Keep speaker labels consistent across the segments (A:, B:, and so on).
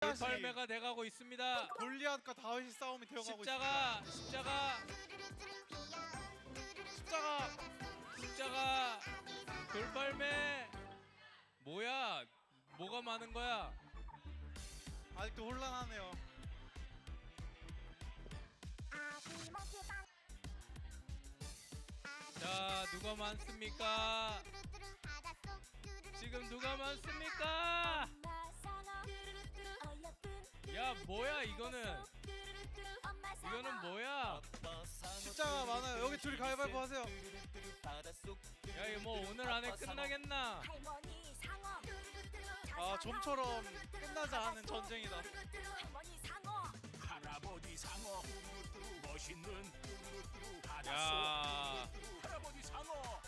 A: 돌팔매가 돼가고 있습니다.
B: 골리앗과 다윗이 싸움이 되어가고
A: 십자가, 십자가,
B: 있습니다. 십자가
A: 십자가, 돌팔매. 뭐야? 뭐가 많은 거야?
B: 아직도 혼란하네요.
A: 자, 누가 많습니까? 지금 누가 많습니까? 야, 뭐야 이거는? 이거는 뭐야?
B: 십자가 많아요. 여기 둘이 가위바위보 하세요.
A: 야, 이거 뭐 오늘 안에 끝나겠나?
C: 할머니 상어
B: 아, 좀처럼 끝나지 않은 전쟁이다.
C: 할머니 상어
D: 할아버지 상어 멋있는 바닷속
A: 야,
D: 할아버지 상어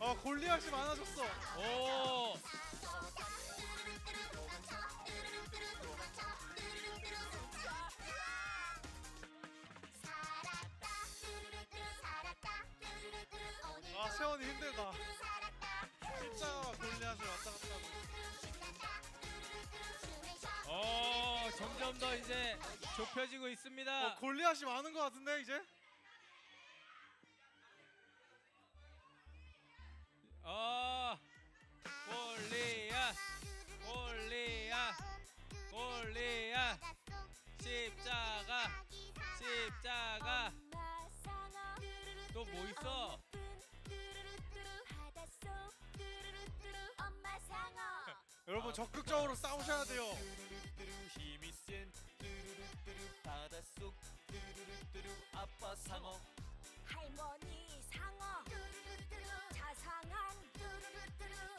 B: 아, 골리앗이 많아졌어.
A: 오,
B: 힘들다. 십자가와 골리앗을 왔다 갔다 하고.
A: 어, 점점 더 이제 좁혀지고 있습니다.
B: 어, 골리앗이 많은 것 같은데 이제?
A: 어, 골리앗, 골리앗, 골리앗, 십자가, 십자가. 또 뭐 있어?
B: 여러분 적극적으로 싸우셔야 돼요.
D: 힘이 센 바닷속 아빠 상어
C: 할머니 상어 자상한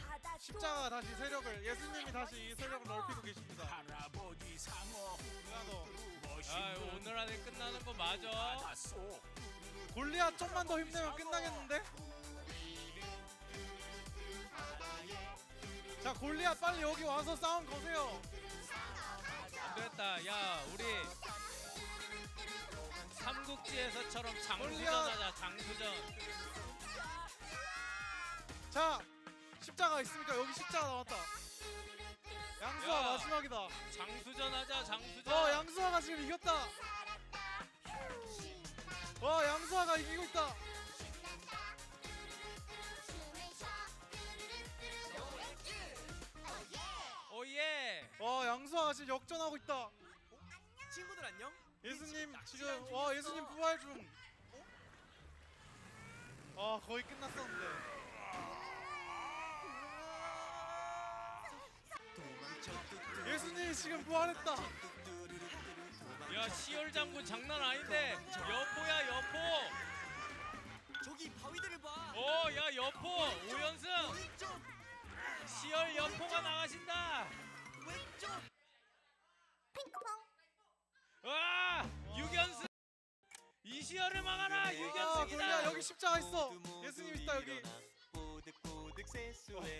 C: 바다
B: 십자가 다시 세력을 예수님이 다시 이 세력을 넓히고 계십니다.
D: 할아버지 상어
B: 누나도
A: 아,
D: 멋있는
A: 오늘 안에 끝나는 거 맞아?
D: 바닷속
B: 골리앗 좀만 더 힘내면 끝나겠는데? 자 골리앗 빨리 여기 와서 싸움 거세요.
A: 안 됐다. 야, 우리 삼국지에서처럼 장수전하자, 장수전.
B: 자 십자가 있으니까 여기 십자가 나왔다. 양수아
A: 야.
B: 마지막이다.
A: 장수전하자, 장수전.
B: 어 양수아가 지금 이겼다. 와 양수아가 이기고 있다. 와 지금 역전하고 있다.
E: 친구들 안녕?
B: 예수님 지금 와 예수님 부활 중. 아 거의 끝났었는데. 예수님 지금 부활했다.
A: 야, 시열 장군 장난 아닌데. 여포야, 여포.
E: 저기 바위들을 봐.
A: 오, 야, 여포. 오연승. 시열 여포가 나가신다.
B: 여기 십자가 있어. 예수님 있다 여기.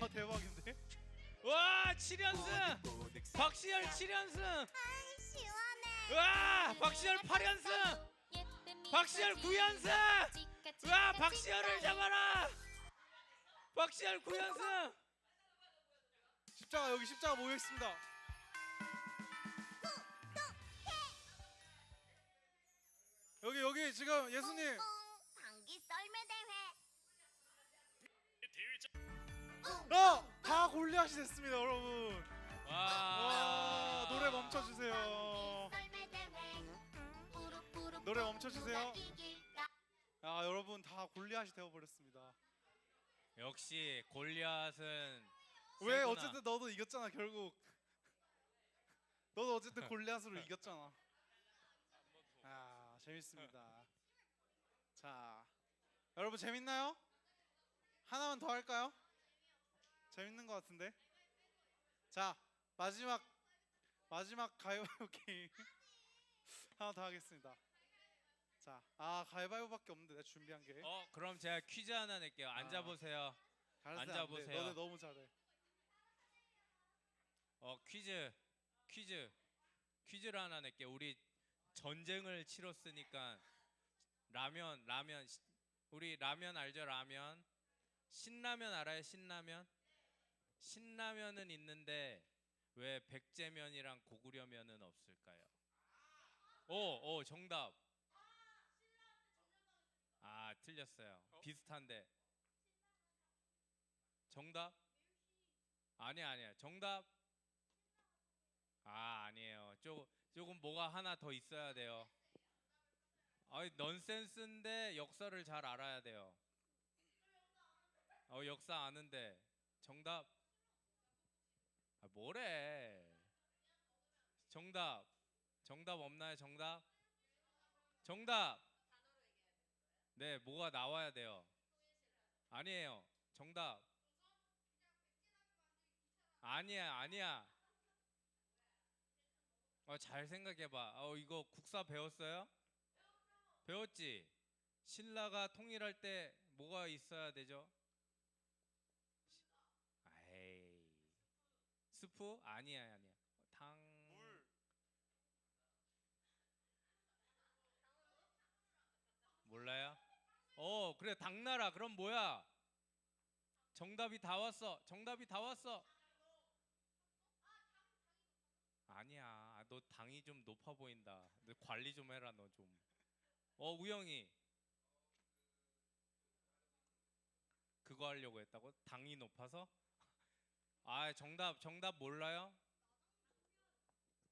B: 와 대박인데.
A: 와, 7연승.
D: 뽀득
A: 박시열 7연승.
C: 시원해
A: 와, 박시열 8연승. 박시열 9연승. 와, 박시열을 잡아라. 박시열 9연승.
B: 십자가 여기 십자가 모여 있습니다. 여기 여기 지금 예수님
C: 방귀 썰매 대회.
B: 어! 다 골리앗이 됐습니다 여러분.
A: 와,
B: 와 노래 멈춰주세요.
C: 썰매 대회.
B: 노래 멈춰주세요. 아 여러분 다 골리앗이 되어버렸습니다.
A: 역시 골리앗은
B: 왜
A: 세구나.
B: 어쨌든 너도 이겼잖아 결국. 너도 어쨌든 골리앗으로 이겼잖아. 아 재밌습니다. 자 여러분 재밌나요? 하나만 더 할까요? 재밌는 것 같은데 자 마지막 마지막 가위바위보 게임 하나 더 하겠습니다 자 아 가위바위보밖에 없는데 내가 준비한 게
A: 어, 그럼 제가 퀴즈 하나 낼게요. 앉아 보세요.
B: 돼.
A: 앉아 보세요.
B: 너네 너무 잘해
A: 어, 퀴즈. 퀴즈. 퀴즈를 하나 낼게요. 우리 전쟁을 치렀으니까 라면, 라면 시- 우리 라면 알죠? 라면. 신라면 알아요? 신라면? 신라면은 있는데 왜 백제면이랑 고구려면은 없을까요? 오, 오, 정답. 아, 틀렸어요. 비슷한데. 정답? 아니 아니야. 정답? 아, 아니에요. 조금 조금 뭐가 하나 더 있어야 돼요. 아이, 넌센스인데 역사를 잘 알아야 돼요. 어, 역사 아는데. 정답? 아, 뭐래? 정답. 정답 없나요? 정답? 정답. 네, 뭐가 나와야 돼요. 아니에요. 정답. 아니야, 아니야. 어, 잘 생각해봐. 어, 이거 국사 배웠어요? 배웠지? 신라가 통일할 때 뭐가 있어야 되죠? 에이. 스프? 아니야, 아니야. 당.
B: 물.
A: 몰라요? 어, 그래 당나라. 그럼 뭐야? 정답이 다 왔어. 정답이 다 왔어. 아니야. 너 당이 좀 높아 보인다. 너 관리 좀 해라 너 좀. 어, 우영이. 그거 하려고 했다고? 당이 높아서? 아, 정답 정답 몰라요?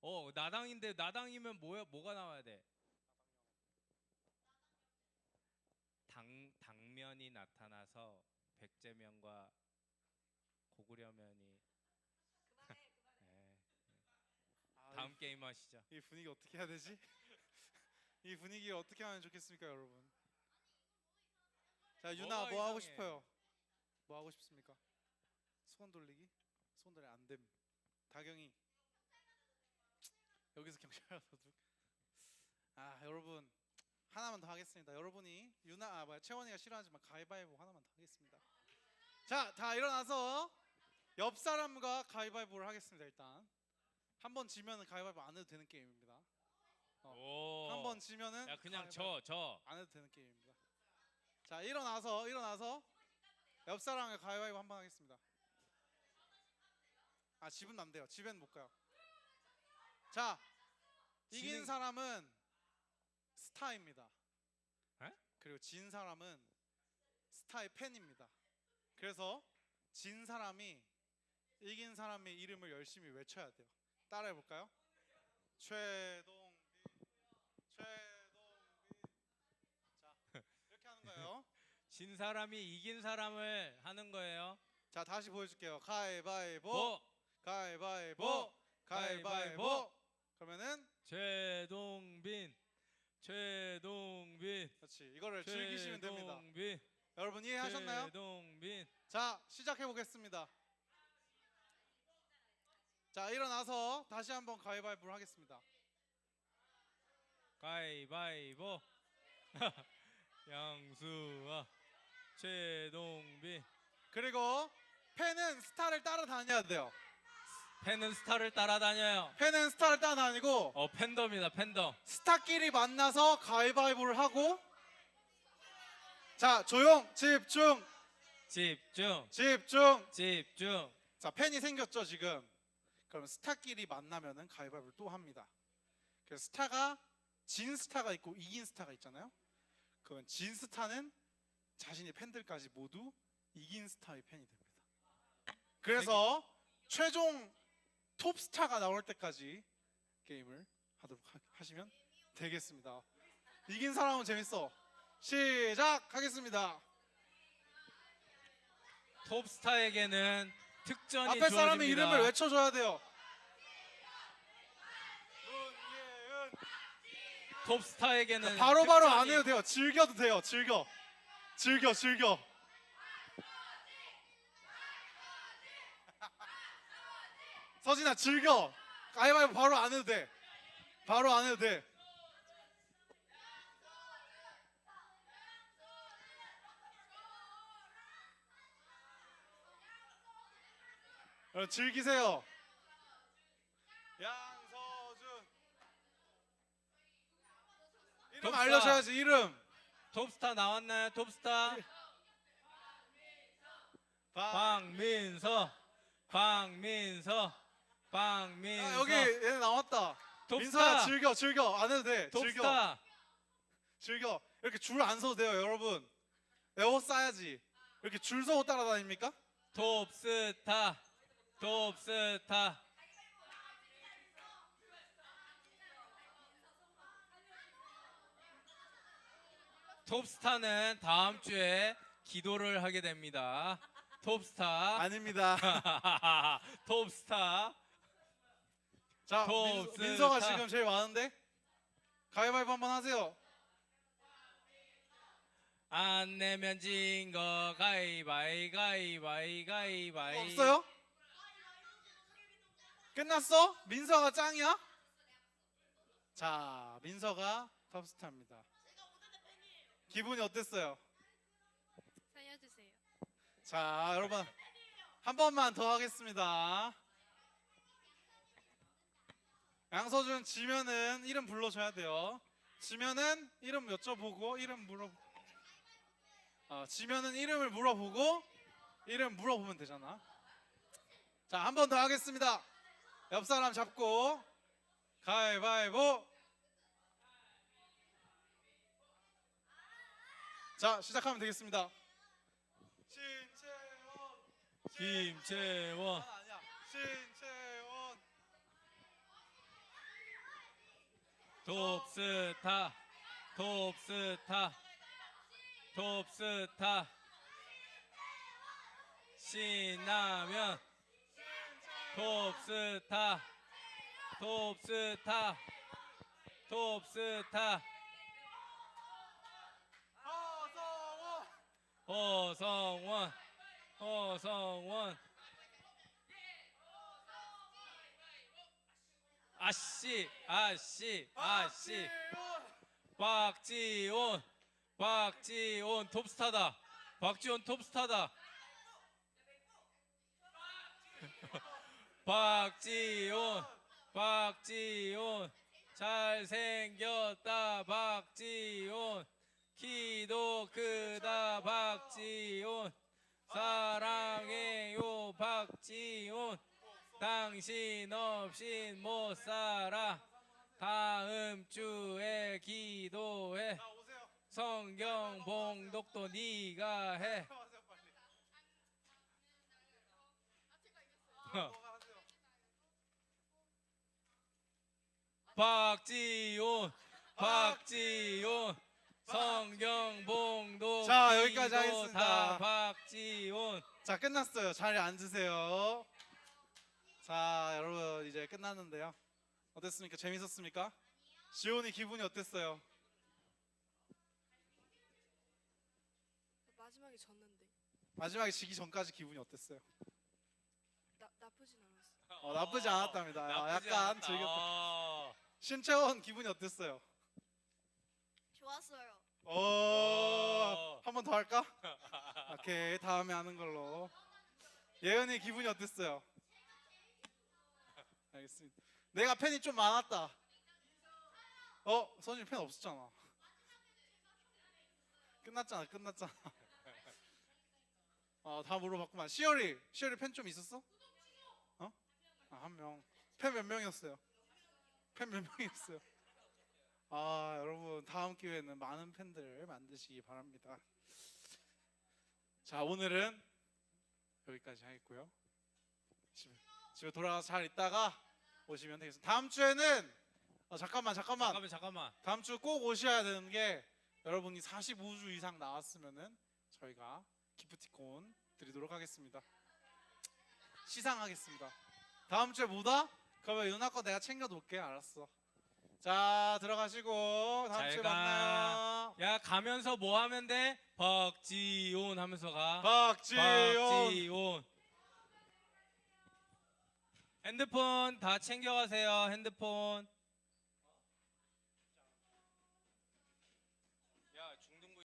A: 어, 나당인데 나당이면 뭐야? 뭐가 나와야 돼? 당 당면이 나타나서 백제면과 고구려면이 네.
B: 아,
A: 다음 게임 하시죠.
B: 이, 이 분위기 어떻게 해야 되지? 이 분위기 어떻게 하면 좋겠습니까, 여러분? 자, 유나
A: 뭐가
B: 뭐 하고
A: 이상해?
B: 싶어요? 뭐 하고 싶습니까? 손 돌리기? 손 돌리 안 됨. 다경이 여기서 경찰 도둑. 아, 여러분 하나만 더 하겠습니다. 여러분이 유나 아 뭐야 채원이가 싫어하지만 가위바위보 하나만 더 하겠습니다. 자, 다 일어나서 옆 사람과 가위바위보를 하겠습니다. 일단 한 번 지면은 가위바위보 안 해도 되는 게임입니다. 어.
A: 오.
B: 한번 지면은
A: 야 그냥
B: 가위바위보
A: 저 저.
B: 안 해도 되는 게임입니다. 자 일어나서 일어나서 옆 사람과 가위바위보 한 번 하겠습니다. 아 집은 안 돼요. 집엔 못 가요. 자 이긴
A: 진행-
B: 사람은 스타입니다.
A: 에?
B: 그리고 진 사람은 스타의 팬입니다. 그래서 진 사람이 이긴 사람의 이름을 열심히 외쳐야 돼요. 따라해 볼까요? 최동빈, 최동빈. 자 이렇게 하는 거예요.
A: 진 사람이 이긴 사람을 하는 거예요.
B: 자 다시 보여줄게요. 가위바위보,
A: 보
B: 가위바위보,
A: 보,
B: 가위바위보.
A: 가위바위보.
B: 그러면은
A: 최동빈 최동빈
B: 그렇지 이거를 즐기시면 됩니다.
A: 최동빈
B: 여러분 이해하셨나요?
A: 최동빈
B: 자 시작해 보겠습니다. 자 일어나서 다시 한번 가위바위보를 하겠습니다.
A: 가위바위보 양수아 최동빈
B: 그리고 팬은 스타를 따라다녀야 돼요.
A: 팬은 스타를 따라다녀요.
B: 팬은 스타를 따라다니고
A: 어 팬덤이다 팬덤.
B: 스타끼리 만나서 가위바위보를 하고 자 조용 집중
A: 집중
B: 집중
A: 집중.
B: 자 팬이 생겼죠 지금 그럼 스타끼리 만나면은 가위바위보를 또 합니다 그래서 스타가 진 스타가 있고 이긴 스타가 있잖아요 그러면 진 스타는 자신의 팬들까지 모두 이긴 스타의 팬이 됩니다 그래서 최종 톱 스타가 나올 때까지 게임을 하도록 하, 하시면 되겠습니다 이긴 사람은 재밌어 시작하겠습니다
A: 톱스타에게는 특전이
B: 앞에 사람의
A: 주어집니다.
B: 이름을 외쳐줘야 돼요.
A: 톱스타에게는
B: 바로바로
A: 특전이-
B: 안 해도 돼요. 즐겨도 돼요. 즐겨. 즐겨, 즐겨. 서진아 즐겨. 가위바위보 바로 안 해도 돼. 바로 안 해도 돼. 여러분 즐기세요. 양서준. 이름. 알려줘야지 이름.
A: 톱스타 나왔나요? 톱스타
B: 방.
A: 박민서 박민서 박민서
B: 아, 여기 얘네 나왔다.
A: 톱스타
B: 민서야 즐겨 즐겨 안 해도 돼. 즐겨
A: 톱스타
B: 즐겨 이렇게 줄 안 서도 돼요 여러분. 에어 싸야지. 이렇게 줄 서고 따라다닙니까?
A: 톱스타 톱스타 톱스타는 다음 주에 기도를 하게 됩니다. 톱스타
B: 아닙니다.
A: 톱스타
B: 자
A: 톱스타.
B: 민서, 민서가 지금 제일 많은데 가위바위보 한번 하세요.
A: 안 내면 진 거 가위바위 가위바위 가위바위
B: 없어요? 끝났어? 민서가 짱이야? 자, 민서가 톱스타입니다. 기분이 어땠어요?
F: 살려주세요.
B: 자, 여러분 한 번만 더 하겠습니다. 양서준 지면은 이름 불러줘야 돼요. 지면은 이름 여쭤보고 이름 물어. 어, 지면은 이름을 물어보고 이름 물어보면 되잖아. 자, 한 번 더 하겠습니다. 옆 사람 잡고 가위바위보. 자, 시작하면 되겠습니다. 신채원.
A: 김채원
B: 아, 아니야. 신채원.
A: 톱스타 톱스타 톱스타 신라면 톱스타 톱스타 톱스타
B: 허성원.
A: 허성원 아씨 아씨 아씨. 박지온 박지온 톱스타다. 박지온 톱스타다. 박지온 박지온 잘생겼다 박지온 키도 크다 박지온 사랑해요 박지온 당신 없인 못 살아 다음 주에 기도해. 성경 봉독도 네가 해? 박지온 박지온 성경 봉독
B: 자, 여기까지 하겠습니다.
A: 다 박지온
B: 자, 끝났어요. 자리에 앉으세요. 자, 여러분 이제 끝났는데요. 어땠습니까? 재밌었습니까? 지온이 기분이 어땠어요?
F: 마지막에 졌는데
B: 마지막에 지기 전까지 기분이 어땠어요?
F: 나 나쁘진 않았어.
B: 어, 나쁘지 않았답니다. 아,
A: 나쁘지
B: 약간. 즐겼다.
A: 어.
B: 신채원 기분이 어땠어요?
C: 좋았어요.
B: 오,
A: 어.
B: 한 번 더 할까? 오케이, 다음에 하는 걸로. 예은이 기분이 어땠어요? 알겠습니다. 내가 팬이 좀 많았다. 어, 선율 팬 없었잖아. 끝났잖아, 끝났잖아. 어, 다 물어봤구만. 시열이, 시열이 팬 좀 있었어? 어? 아, 한 명. 팬 몇 명이었어요? 팬 몇 명이었어요? 아, 여러분 다음 기회에는 많은 팬들 만드시기 바랍니다. 자, 오늘은 여기까지 하겠고요. 집에, 집에 돌아가서 잘 있다가 오시면 되겠습니다. 다음 주에는 어, 잠깐만, 잠깐만.
A: 잠깐만 잠깐만
B: 다음 주 꼭 오셔야 되는 게 여러분이 45주 이상 나왔으면은 저희가 기프티콘 드리도록 하겠습니다. 시상하겠습니다. 다음 주에 뭐다? 그러면 누나 거 내가 챙겨 놓을게. 알았어. 자, 들어가시고 다음
A: 잘
B: 주에
A: 가.
B: 만나요.
A: 야 가면서 뭐 하면 돼? 박지온 하면서 가
B: 박지용.
A: 박지온 핸드폰 다 챙겨가세요 핸드폰